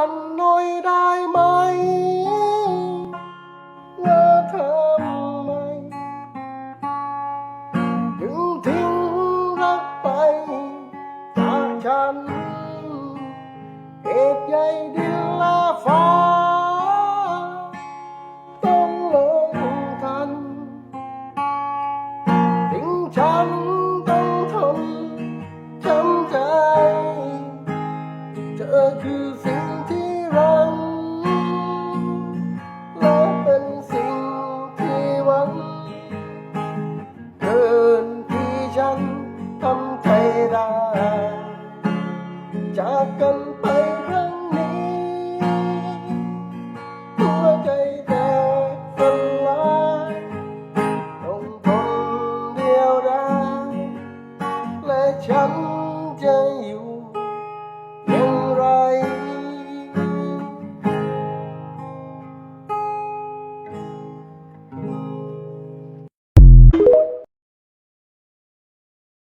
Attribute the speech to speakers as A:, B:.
A: กันหน่อยได้ไหม ว่าทำไม ถึงทิ้งรักไป จากฉันเหตุใหญ่ดินละฟ้า ต้องลงทัน ถึงฉันต้องทนช้ำใจเธอคือสิ่ รัง และเป็นสิ่งที่หวังเกินที่ฉันทำใจได้ จากกันไปครั้งนี้หัวใจแตกสลายต้องทนเดียวดายและฉันจะอยู่